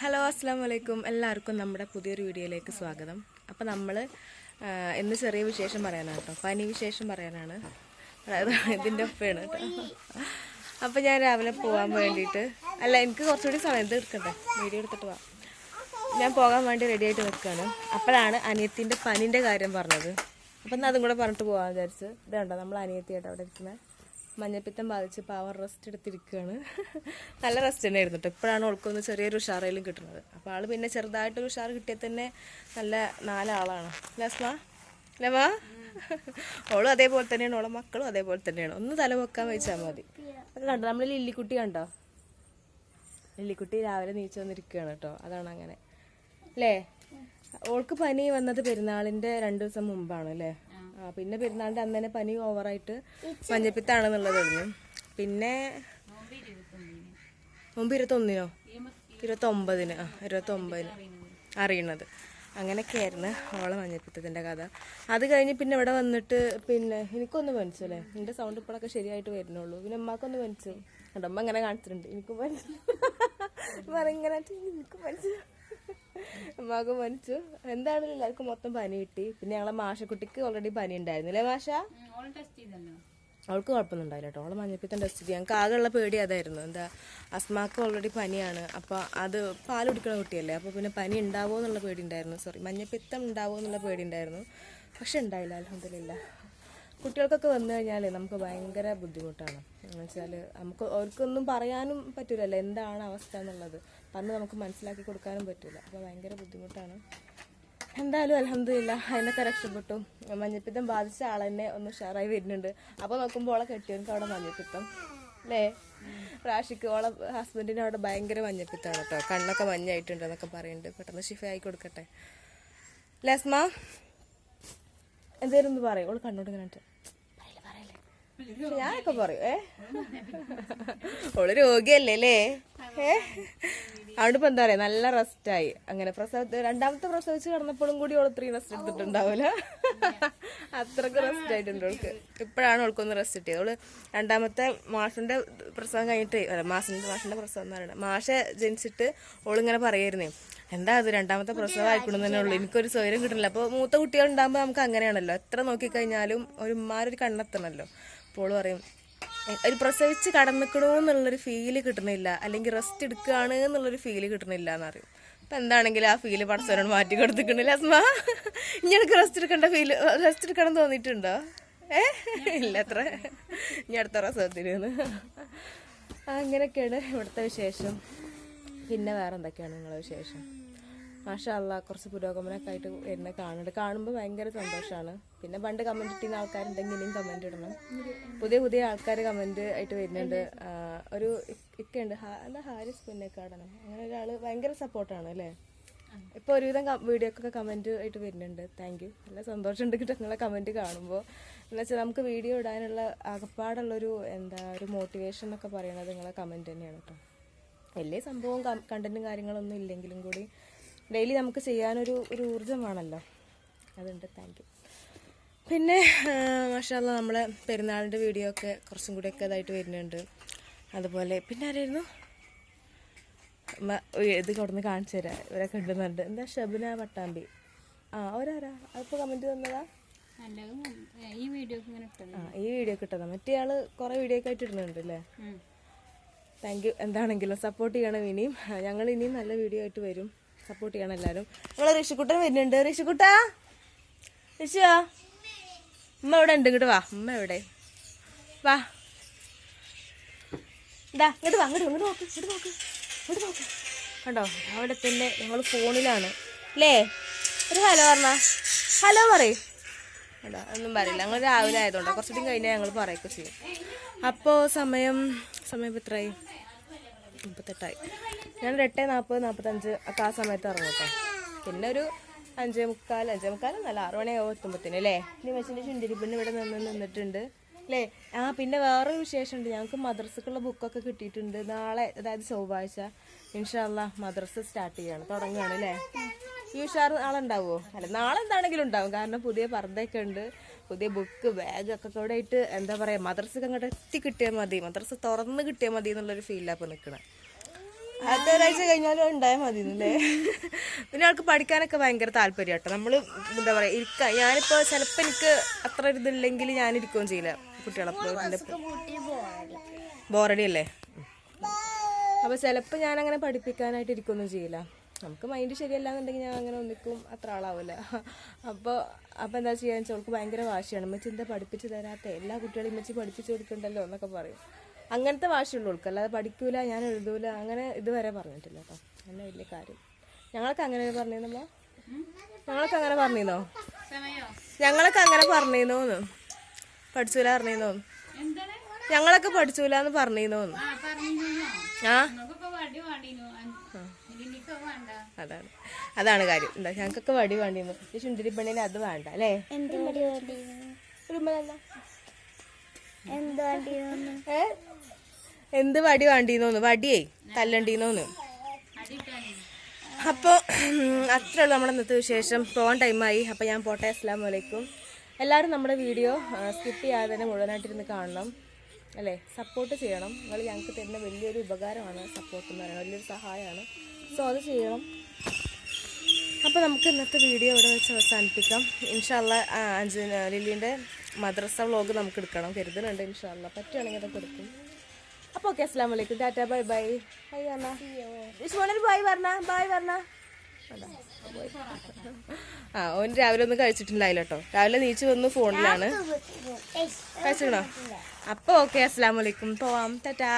Hello അസ്സാം വലൈക്കും എല്ലാവർക്കും നമ്മുടെ പുതിയൊരു വീഡിയോയിലേക്ക് സ്വാഗതം. അപ്പോൾ നമ്മൾ ഇന്ന് ചെറിയ വിശേഷം പറയാനാണ് കേട്ടോ പനി വിശേഷം പറയാനാണ്. അതായത് ഇതിന്റെ ഒപ്പയാണ് കേട്ടോ അപ്പോൾ ഞാൻ രാവിലെ പോകാൻ വേണ്ടിയിട്ട് അല്ല എനിക്ക് കുറച്ചുകൂടി സമയം ഇത് എടുക്കട്ടെ വീഡിയോ എടുത്തിട്ട് പോവാം ഞാൻ പോകാൻ വേണ്ടി റെഡി ആയിട്ട് നിൽക്കുകയാണ് അപ്പോഴാണ് അനിയത്തിന്റെ പനിന്റെ കാര്യം പറഞ്ഞത്. അപ്പം അതും കൂടെ പറഞ്ഞിട്ട് പോകാൻ വിചാരിച്ച്. ഇതുണ്ടോ നമ്മൾ അനിയത്തിയായിട്ട് അവിടെ ഇരിക്കുന്നത് മഞ്ഞപ്പിത്തം ബാധിച്ച് പവർ റെസ്റ്റ് എടുത്തിരിക്കുകയാണ്. നല്ല റെസ്റ്റ് തന്നെ ആയിരുന്നു കേട്ടോ ഇപ്പോഴാണ് ഓൾക്കൊന്ന് ചെറിയൊരു ഉഷാറേലും കിട്ടുന്നത്. അപ്പോൾ ആൾ പിന്നെ ചെറുതായിട്ടൊരു ഉഷാർ കിട്ടിയാൽ തന്നെ നല്ല നാലാളാണ്. ലസ്മ ലവാ ഓളും അതേപോലെ തന്നെയാണ്. ഓളെ മക്കളും അതേപോലെ തന്നെയാണ്. ഒന്ന് തല വെക്കാൻ വെച്ചാൽ മതി. അത് കണ്ടോ? നമ്മൾ ലില്ലിക്കുട്ടി കണ്ടോ? ലില്ലിക്കുട്ടി രാവിലെ നീച്ചു വന്നിരിക്കുകയാണ് കേട്ടോ അതാണ് അങ്ങനെ. അല്ലേ? ഓൾക്ക് പനി വന്നത് പെരുന്നാളിന്റെ രണ്ട് ദിവസം മുമ്പാണ് അല്ലേ? പിന്നെ പെരുന്നാളിന്റെ അന്ന് തന്നെ പനി ഓവറായിട്ട് മഞ്ഞപ്പിത്താണെന്നുള്ളത് അറിഞ്ഞു പിന്നെ മുമ്പ് ഇരുപത്തൊന്നിനോ? ഇരുപത്തൊമ്പതിന് ആ ഇരുപത്തൊമ്പതിന് അറിയണത്. അങ്ങനെയൊക്കെയായിരുന്നു ഓളെ മഞ്ഞപ്പിത്തത്തിന്റെ കഥ. അത് കഴിഞ്ഞ് പിന്നെ ഇവിടെ വന്നിട്ട് പിന്നെ എനിക്കൊന്ന് പനിച്ചു അല്ലേ എന്റെ സൗണ്ട് ഇപ്പോഴൊക്കെ ശരിയായിട്ട് വരുന്നുള്ളൂ. പിന്നെ അമ്മക്കൊന്ന് പനിച്ചു അമ്മ ഇങ്ങനെ കാണിച്ചിട്ടുണ്ട്. എനിക്ക് പനിച്ചു ഇങ്ങനെ എനിക്ക് പനിച്ചു ഉമ്മാക്ക് മനിച്ചു എന്താണെങ്കിലും എല്ലാവർക്കും മൊത്തം പനി കിട്ടി? പിന്നെ ഞങ്ങളെ മാഷക്കുട്ടിക്ക് ഓൾറെഡി പനി ഉണ്ടായിരുന്നില്ലേ മാഷ? അവൾക്ക് കുഴപ്പമൊന്നും ഉണ്ടായില്ല കേട്ടോ. അവളെ മഞ്ഞപ്പിത്തം ടെസ്റ്റ് ചെയ്യാം ഞങ്ങൾക്ക് ആകെയുള്ള പേടി അതായിരുന്നു. എന്താ അസ്മാക്ക് ഓൾറെഡി പനിയാണ്. അപ്പോൾ അത് പാൽ കുടിക്കുന്ന കുട്ടിയല്ലേ? അപ്പോൾ പിന്നെ പനി ഉണ്ടാവുമോ എന്നുള്ള പേടി ഉണ്ടായിരുന്നു. സോറി മഞ്ഞപ്പിത്തം ഉണ്ടാവുമോ എന്നുള്ള പേടി ഉണ്ടായിരുന്നു. പക്ഷെ ഉണ്ടായില്ല അലഹമില്ല കുട്ടികൾക്കൊക്കെ വന്നു കഴിഞ്ഞാൽ നമുക്ക് ഭയങ്കര ബുദ്ധിമുട്ടാണ്. എന്ന് വെച്ചാൽ നമുക്ക് അവർക്കൊന്നും പറയാനും പറ്റൂലല്ലോ എന്താണ് അവസ്ഥ എന്നുള്ളത്. പറഞ്ഞ് നമുക്ക് മനസ്സിലാക്കി കൊടുക്കാനും പറ്റില്ല അപ്പോൾ ഭയങ്കര ബുദ്ധിമുട്ടാണ്. എന്തായാലും അലഹമില്ല അതിനൊക്കെ രക്ഷപ്പെട്ടു. മഞ്ഞപ്പിത്തം ബാധിച്ച ആൾ തന്നെ ഒന്ന് ഉഷാറായി വരുന്നുണ്ട്. അപ്പോൾ നോക്കുമ്പോൾ ഓളെ കെട്ടിയവർക്ക് അവിടെ മഞ്ഞപ്പിത്തം. അല്ലേ റാഷിക്ക് ഓളെ ഹസ്ബൻഡിന് അവിടെ ഭയങ്കര മഞ്ഞപ്പിത്തമാണ് കേട്ടോ കണ്ണൊക്കെ മഞ്ഞായിട്ടുണ്ട് എന്നൊക്കെ പറയുന്നുണ്ട് പെട്ടെന്ന് ഷിഫ ആയി കൊടുക്കട്ടെ. ലസ്മ? എന്തേലും ഒന്ന് പറയും. ഓൾ കണ്ണോട് ഇങ്ങനെ ഞാനൊക്കെ പറയും ഏ? ഓൾ രോഗിയല്ലേ അല്ലേ? ഏ? അതുകൊണ്ട് എന്താ പറയാ നല്ല റെസ്റ്റ് ആയി. അങ്ങനെ പ്രസവ രണ്ടാമത്തെ പ്രസവിച്ച് കിടന്നപ്പോഴും കൂടി ഓൾ ഇത്രയും റെസ്റ്റ് എടുത്തിട്ടുണ്ടാവില്ല അത്രയ്ക്ക് റെസ്റ്റ് ആയിട്ടുണ്ട് ഓൾക്ക്. ഇപ്പോഴാണ് ഓൾക്കൊന്ന് റെസ്റ്റ് കിട്ടിയത്. ഓൾ രണ്ടാമത്തെ മാഷിന്റെ പ്രസവം കഴിഞ്ഞിട്ട് അല്ല മാസിന്റെ മാഷിന്റെ പ്രസവം എന്ന് പറയുന്നത്. മാഷ ജനിച്ചിട്ട് ഓളിങ്ങനെ പറയായിരുന്നേ എന്താ അത് രണ്ടാമത്തെ പ്രസവം ആയിക്കൊണ്ടു തന്നെ ഉള്ളൂ. എനിക്കൊരു സ്വയം കിട്ടണില്ല. അപ്പോൾ മൂത്ത കുട്ടികൾ ഉണ്ടാകുമ്പോൾ നമുക്ക് അങ്ങനെയാണല്ലോ. എത്ര നോക്കിക്കഴിഞ്ഞാലും ഒരു ഉമ്മാരൊരു കണ്ണെത്തണമല്ലോ അപ്പോൾ പറയും ഒരു പ്രസവിച്ച് കടന്നിക്കണോ എന്നുള്ളൊരു ഫീൽ കിട്ടണില്ല. അല്ലെങ്കിൽ റെസ്റ്റ് എടുക്കുകയാണ് എന്നുള്ളൊരു ഫീൽ കിട്ടണില്ല എന്നറിയും അപ്പം എന്താണെങ്കിലും ആ ഫീൽ പടച്ചവനോട് മാറ്റി കൊടുത്തിക്കണില്ല അസ്മ? ഇനി എനിക്ക് റെസ്റ്റ് എടുക്കേണ്ട ഫീൽ റെസ്റ്റ് എടുക്കണം തോന്നിയിട്ടുണ്ടോ? ഏ? ഇല്ല അത്ര. ഇനി അടുത്ത പ്രസവത്തിന് അങ്ങനെയൊക്കെയാണ് ഇവിടുത്തെ വിശേഷം. പിന്നെ വേറെ എന്തൊക്കെയാണ് നിങ്ങളെ വിശേഷം? മാഷാ അല്ല കുറച്ച് പുരോഗമനമൊക്കെ ആയിട്ട് എന്നെ കാണുന്നുണ്ട്. കാണുമ്പോൾ ഭയങ്കര സന്തോഷമാണ് പിന്നെ പണ്ട് കമന്റ് ഇട്ടുന്ന ആൾക്കാരുണ്ടെങ്കിൽ ഇനിയും കമന്റ് ഇടണം. പുതിയ പുതിയ ആൾക്കാർ കമന്റ് ആയിട്ട് വരുന്നുണ്ട്. ഒരു ഇക്കുണ്ട് അല്ല ഹാരിസ് പുന്നേക്കാടാണ് അങ്ങനെ ഒരാൾ ഭയങ്കര സപ്പോർട്ടാണ് അല്ലേ? ഇപ്പോൾ ഒരുവിധം വീഡിയോക്കൊക്കെ കമന്റ് ആയിട്ട് വരുന്നുണ്ട്. താങ്ക് യു നല്ല സന്തോഷമുണ്ട് കിട്ടും നിങ്ങളെ കമന്റ് കാണുമ്പോൾ എന്ന് വെച്ചാൽ നമുക്ക് വീഡിയോ ഇടാനുള്ള അകപ്പാടുള്ളൊരു എന്താ ഒരു മോട്ടിവേഷൻ എന്നൊക്കെ പറയുന്നത് നിങ്ങളെ കമന്റ് തന്നെയാണ് കേട്ടോ. വലിയ സംഭവം കണ്ടന്റും കാര്യങ്ങളൊന്നും ഇല്ലെങ്കിലും കൂടി ഡെയിലി നമുക്ക് ചെയ്യാനൊരു ഒരു ഊർജം വേണമല്ലോ അതുണ്ട്. താങ്ക് യു പിന്നെ മാഷാല്ല നമ്മളെ പെരുന്നാളിന്റെ വീഡിയോ ഒക്കെ കുറച്ചും കൂടി ഒക്കെ ഇതായിട്ട് വരുന്നുണ്ട്. അതുപോലെ പിന്നെ ആരായിരുന്നു? ഇത് കൊടുന്ന് കാണിച്ചു തരാം. ഇവരൊക്കെ ഉണ്ടെന്നുണ്ട്. എന്താ? ഷബിന പട്ടാമ്പി. ആ ഒരാരാ അതിപ്പോൾ കമന്റ് തന്നതാ? ഈ വീഡിയോ ആ ഈ വീഡിയോ കിട്ടതാ മറ്റേ ആൾ കുറേ വീഡിയോ ഒക്കെ ആയിട്ട് ഇടുന്നുണ്ട് അല്ലേ താങ്ക് യു എന്താണെങ്കിലും സപ്പോർട്ട് ചെയ്യണം ഇനിയും. ഞങ്ങൾ ഇനിയും നല്ല വീഡിയോ ആയിട്ട് വരും. സപ്പോർട്ട് ചെയ്യണം എല്ലാവരും. നിങ്ങൾ ഋഷിക്കുട്ടൻ വരുന്നുണ്ട്. ഋഷിക്കുട്ട? ഋഷിയാ ഉമ്മ എവിടെ ഉണ്ട്. ഇങ്ങോട്ട് വാ. ഉമ്മ എവിടെ വാ. ഇതാ ഇങ്ങോട്ട് വാ. ഇങ്ങോട്ട് നോക്ക്. ഇങ്ങോട്ട് നോക്ക്. ഇങ്ങോട്ട് നോക്ക്. കണ്ടോ? അവിടെ തന്നെ ഞങ്ങൾ ഫോണിലാണ്. അല്ലേ ഒരു ഹലോ പറഞ്ഞ. ഹലോ പറയൂ. കണ്ടോ? ഒന്നും പറയില്ല. ഞങ്ങൾ രാവിലെ ആയതുകൊണ്ടോ. കുറച്ചുകൂടി കഴിഞ്ഞാൽ ഞങ്ങൾ പറയൊക്കെ ചെയ്യും. അപ്പോൾ സമയം സമയം ഇപ്പം എത്രയായി മുപ്പത്തെട്ടായി. ഞാൻ ഒരു എട്ട് നാൽപ്പത് നാൽപ്പത്തഞ്ച് ഒക്കെ ആ സമയത്ത് ഇറങ്ങും പിന്നെ ഒരു അഞ്ചേ മുക്കാൽ അഞ്ചേ മുക്കാൽ നല്ല ആറ് മണിയാവും എത്തുമ്പത്തിന് അല്ലേ ഇനി മച്ചിന്റെ ചുണ്ടിരിപ്പിന് ഇവിടെ നിന്ന് നിന്നിട്ടുണ്ട് അല്ലേ ആ പിന്നെ വേറൊരു വിശേഷമുണ്ട്. ഞങ്ങൾക്ക് മദ്രസക്കുള്ള ബുക്കൊക്കെ കിട്ടിയിട്ടുണ്ട് നാളെ അതായത് ചൊവ്വാഴ്ച. ഇൻഷാല്ല മദ്രസ സ്റ്റാർട്ട് ചെയ്യാണ് തുടങ്ങുകയാണ് അല്ലേ ഈ ഉഷാർ നാളെ ഉണ്ടാവുമോ അല്ല നാളെ എന്താണെങ്കിലും ഉണ്ടാവും. കാരണം പുതിയ പർദ്ദയൊക്കെ ഉണ്ട്. പുതിയ ബുക്ക് ബാഗ് ഒക്കെ കൂടെ ആയിട്ട് എന്താ പറയുക മദ്രസക്ക് അങ്ങോട്ട് എത്തി കിട്ടിയാൽ മതി. മദ്രസ തുറന്ന് കിട്ടിയാൽ മതി എന്നുള്ളൊരു ഫീലാണ് ഇപ്പോൾ നിൽക്കുന്നത് അടുത്ത ഒരാഴ്ച കഴിഞ്ഞാലും ഉണ്ടായാൽ മതി അല്ലേ പിന്നെ ആൾക്ക് പഠിക്കാനൊക്കെ ഭയങ്കര താല്പര്യം കേട്ടോ. നമ്മൾ എന്താ പറയുക ഇരിക്കാം ഞാനിപ്പോൾ ചിലപ്പോൾ എനിക്ക് അത്ര ഇതില്ലെങ്കിൽ ഞാൻ ഇരിക്കുകയും ചെയ്യില്ല കുട്ടികളെ ബോറടി അല്ലേ അപ്പോൾ ചിലപ്പോൾ ഞാനങ്ങനെ പഠിപ്പിക്കാനായിട്ട് ഇരിക്കുകയൊന്നും ചെയ്യില്ല. നമുക്ക് മൈൻഡ് ശരിയല്ലാന്നുണ്ടെങ്കിൽ ഞാൻ അങ്ങനെ ഒന്നിക്കും അത്ര ആളാവില്ല അപ്പോൾ അപ്പോൾ എന്താ ചെയ്യാന്ന് വെച്ചാൽ അവൾക്ക് ഭയങ്കര വാശിയാണ്. ഇമ്മച്ചി എന്താ പഠിപ്പിച്ച് തരാത്ത? എല്ലാ കുട്ടികളും ഇമ്മച്ചി പഠിപ്പിച്ച് കൊടുക്കണ്ടല്ലോ എന്നൊക്കെ പറയും. അങ്ങനത്തെ വാശിയുള്ളൂ അവൾക്ക്. അല്ലാതെ പഠിക്കൂല ഞാൻ എഴുതൂല അങ്ങനെ ഇതുവരെ പറഞ്ഞിട്ടില്ല കേട്ടോ. അങ്ങനെ വലിയ കാര്യം. ഞങ്ങളൊക്കെ അങ്ങനെ പറഞ്ഞിരുന്നോ ഞങ്ങളൊക്കെ അങ്ങനെ പറഞ്ഞിരുന്നോ? ഞങ്ങളൊക്കെ അങ്ങനെ പറഞ്ഞിരുന്നോന്ന്. പഠിച്ചൂല പറഞ്ഞിരുന്നോ? ഞങ്ങളൊക്കെ പഠിച്ചൂല എന്ന് പറഞ്ഞിരുന്നോന്ന്. ആ അതാണ്. അതാണ് കാര്യം. എന്താ ഞങ്ങൾക്കൊക്കെ വടി വേണ്ടിയിരുന്നു ഈ ചുണ്ടിരി പെണ്ണിന് അത് വേണ്ട അല്ലേ? എന്ത് വടി വേണ്ടിന്നോന്ന്? വടിയേ തല്ലണ്ടിന്നോന്ന്. അപ്പോൾ അത്രേ ഉള്ളൂ നമ്മുടെ ഇന്നത്തെ വിശേഷം. പോകാൻ ടൈമായി അപ്പോൾ ഞാൻ പോട്ടെ. അസ്സാം വലൈക്കും എല്ലാവരും നമ്മുടെ വീഡിയോ സ്കിപ്പ് ചെയ്യാതെ തന്നെ മുഴുവനായിട്ടിരുന്ന് കാണണം അല്ലേ? സപ്പോർട്ട് ചെയ്യണം. നിങ്ങൾ ഞങ്ങൾക്ക് തരുന്ന വലിയൊരു ഉപകാരമാണ് സപ്പോർട്ട് എന്ന് പറയുന്നത്. വലിയൊരു സഹായമാണ്. സോ അത് ചെയ്യണം. അപ്പോൾ നമുക്ക് ഇന്നത്തെ വീഡിയോ ഇവിടെ വെച്ച് അവസാനിപ്പിക്കാം. ഇൻഷാല്ല അഞ്ച് ലില്ലിന്റെ മദ്രസ വ്ളോഗ് നമുക്ക് എടുക്കണം. കരുതുന്നുണ്ട് ഇൻഷാല്ല പറ്റുകയാണെങ്കിൽ അതൊക്കെ എടുക്കും. അപ്പോൾ ഓക്കെ അസ്സാം വലൈക്കും ടാറ്റ ബൈ ബൈ. ബൈ പറഞ്ഞ? ബൈ പറഞ്ഞ? ബൈ പറഞ്ഞ ആ ഓൻ രാവിലെ ഒന്നും കഴിച്ചിട്ടുണ്ടായില്ല കേട്ടോ രാവിലെ നീച്ച് വന്ന് ഫോണിലാണ്. കഴിച്ചിട്ടുണ്ടോ? അപ്പോൾ ഓക്കെ അസ്സാം വലൈക്കും പോവാം. ടാറ്റാ.